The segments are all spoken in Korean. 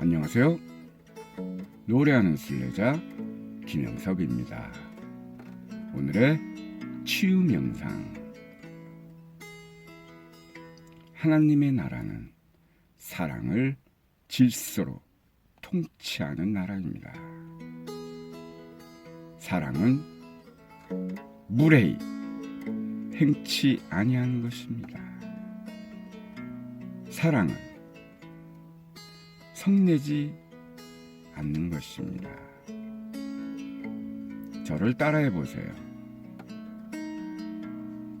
안녕하세요. 노래하는 순례자 김영석입니다. 오늘의 치유 명상. 하나님의 나라는 사랑을 질서로 통치하는 나라입니다. 사랑은 무례히 행치 아니하는 것입니다. 사랑은 성내지 않는 것입니다. 저를 따라해 보세요.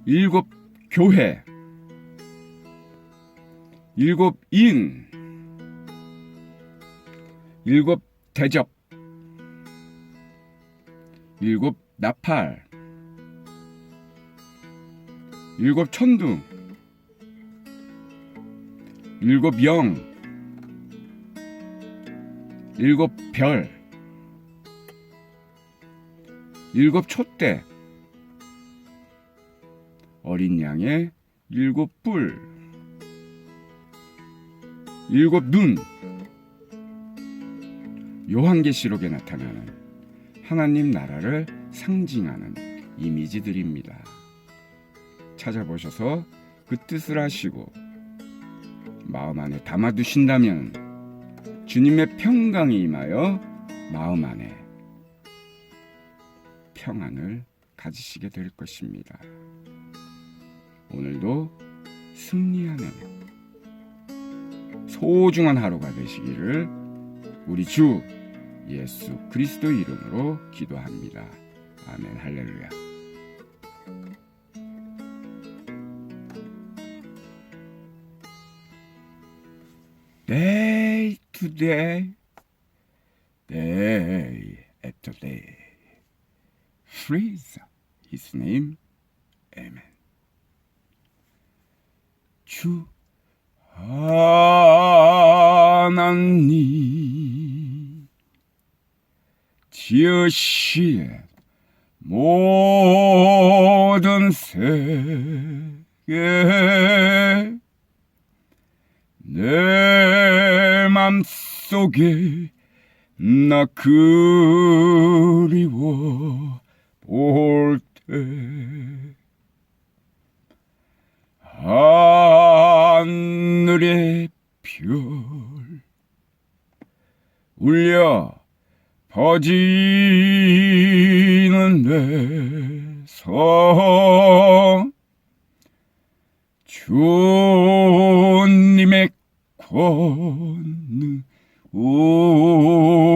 일곱 교회, 일곱 인, 일곱 대접, 일곱 나팔, 일곱 천둥, 일곱 영, 일곱 별, 일곱 촛대, 어린 양의 일곱 뿔, 일곱 눈, 요한계시록에 나타나는 하나님 나라를 상징하는 이미지들입니다. 찾아보셔서 그 뜻을 아시고 마음 안에 담아두신다면 주님의 평강이 임하여 마음 안에 평안을 가지시게 될 것입니다. 오늘도 승리하는 소중한 하루가 되시기를 우리 주 예수 그리스도 이름으로 기도합니다. 아멘 할렐루야. Day to day, day after day. Praise His name. Amen. 주 하나님 지으신 모든 세계 내 맘속에 나 그리워 볼 때. 하늘의 별. 울려 퍼지는 내 성. 주님의 권능 우주의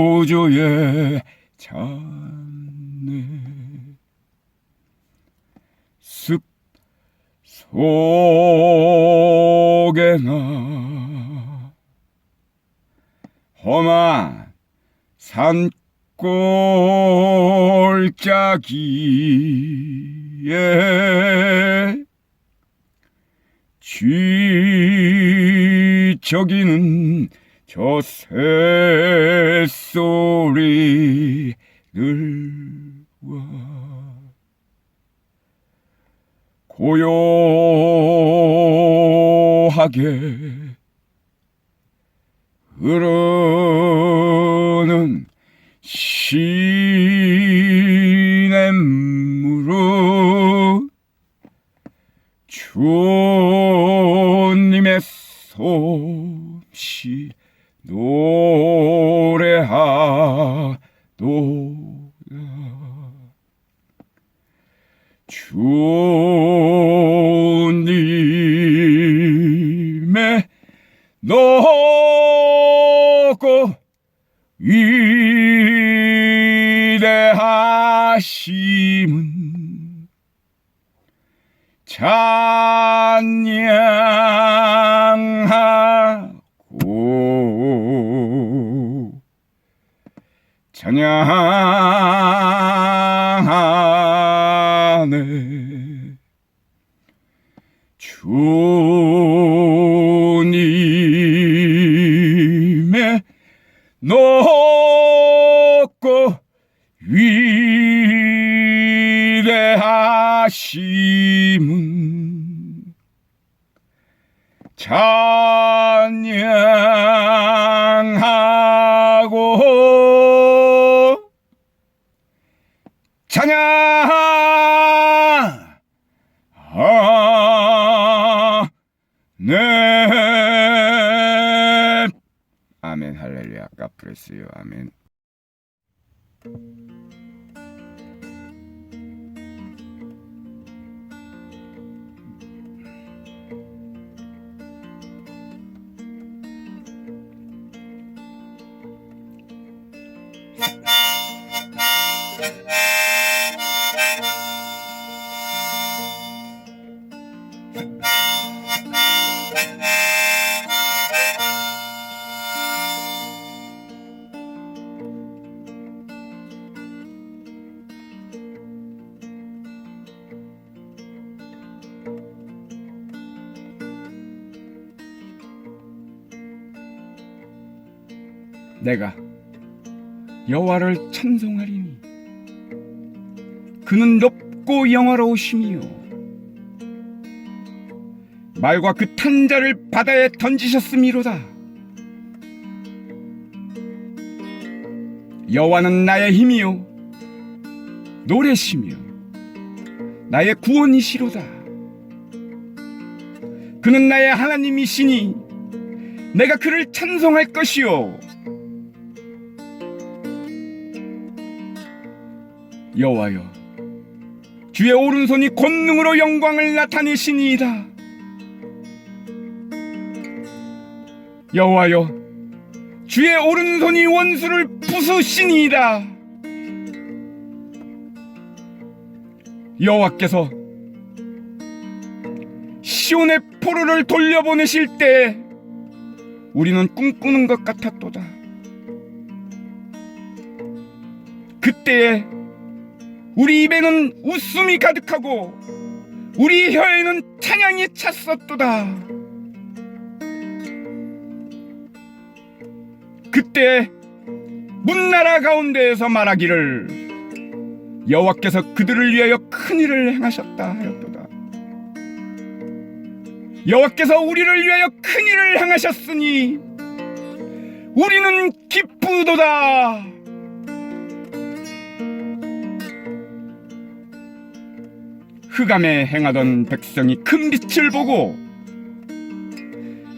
찬내 숲 속에 나 험한 산골짜기에 쥐저기는 저 새소리를 와. 고요하게 흐르는 시냇물로 주님의 솜씨 노래하도다 주님의 높고 위대하심은 찬양 찬양! 아, 네. 아멘, 할렐루야, 까프레스요, 아멘. 내가 여호와를 찬송하리니 그는 높고 영화로우시며 말과 그 탄자를 바다에 던지셨음이로다. 여호와는 나의 힘이요 노래시며 나의 구원이시로다. 그는 나의 하나님이시니 내가 그를 찬송할 것이요 여호와여 주의 오른손이 권능으로 영광을 나타내시니이다. 여호와여 주의 오른손이 원수를 부수시니이다. 여호와께서 시온의 포로를 돌려보내실 때 우리는 꿈꾸는 것 같았도다. 그때에 우리 입에는 웃음이 가득하고 우리 혀에는 찬양이 찼었도다. 그때 문나라 가운데에서 말하기를 여호와께서 그들을 위하여 큰 일을 행하셨다 하였도다. 여호와께서 우리를 위하여 큰 일을 행하셨으니 우리는 기쁘도다. 흑암에 행하던 백성이 큰 빛을 보고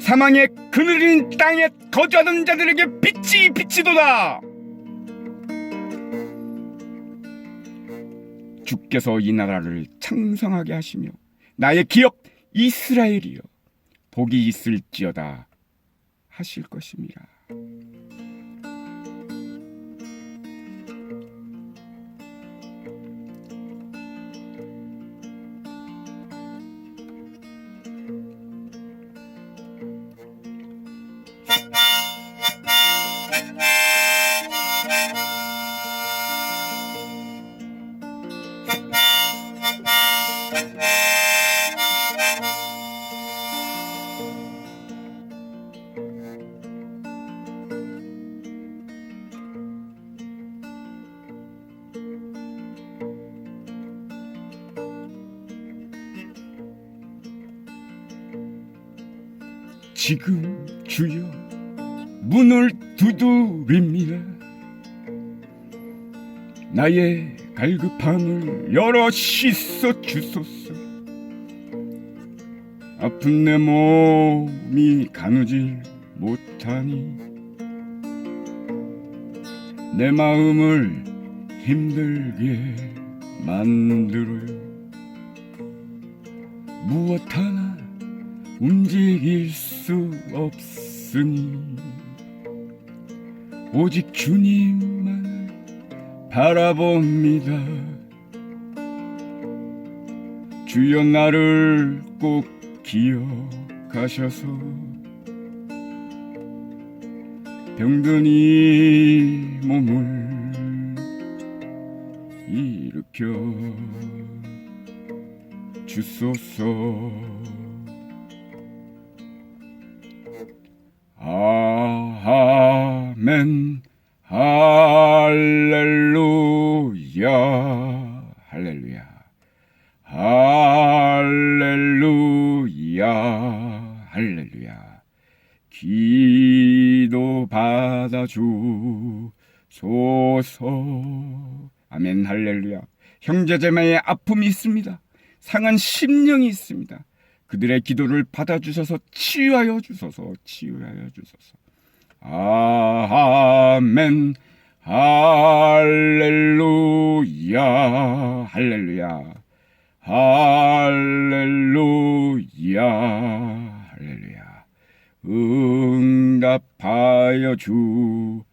사망의 그늘인 땅에 거주하던 자들에게 빛이 비치도다. 주께서 이 나라를 창성하게 하시며 나의 기업 이스라엘이여 복이 있을지어다 하실 것입니다. 지금 주여 문을 두드립니다. 나의 갈급함을 열어 씻어 주소서. 아픈 내 몸이 가누질 못하니 내 마음을 힘들게 만들어요. 무엇 하나 움직일 수 없으니 오직 주님만 바라봅니다. 주여 나를 꼭 기억하셔서 병든 이 몸을 일으켜 주소서. 아멘 할렐루야. 할렐루야. 할렐루야. 할렐루야. 기도 받아주 소서. 아멘 할렐루야. 형제자매의 아픔이 있습니다. 상한 심령이 있습니다 그들의 기도를 받아주셔서 치유하여 주소서 치유하여 주소서. 아멘. 할렐루야. 할렐루야. 할렐루야. 할렐루야. 응답하여 주소서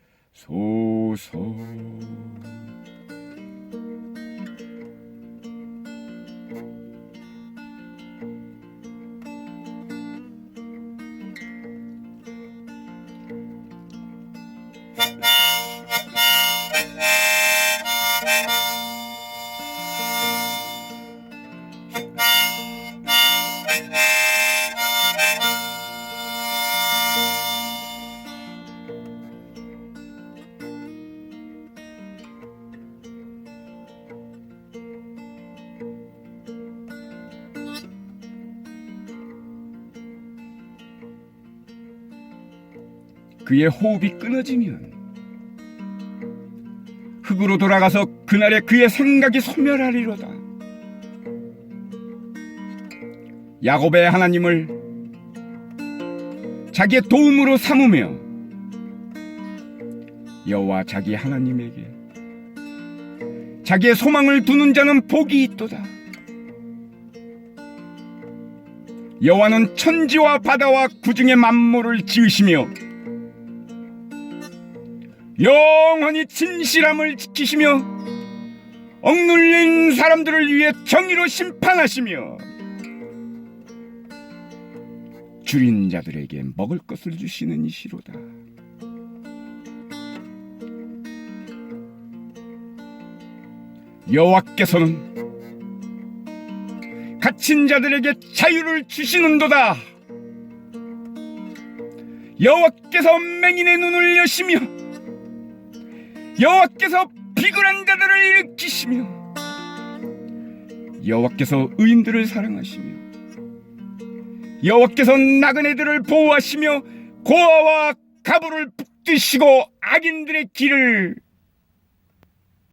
그의 호흡이 끊어지면 흙으로 돌아가서 그날의 그의 생각이 소멸하리로다. 야곱의 하나님을 자기의 도움으로 삼으며 여호와 자기 하나님에게 자기의 소망을 두는 자는 복이 있도다. 여호와는 천지와 바다와 구중의 만물을 지으시며 영원히 진실함을 지키시며 억눌린 사람들을 위해 정의로 심판하시며 줄인 자들에게 먹을 것을 주시는 이시로다. 여호와께서는 갇힌 자들에게 자유를 주시는도다. 여호와께서 맹인의 눈을 여시며 여호와께서 비굴한 자들을 일으키시며 여호와께서 의인들을 사랑하시며 여호와께서 나그네들을 보호하시며 고아와 가부를 붙드시고 악인들의 길을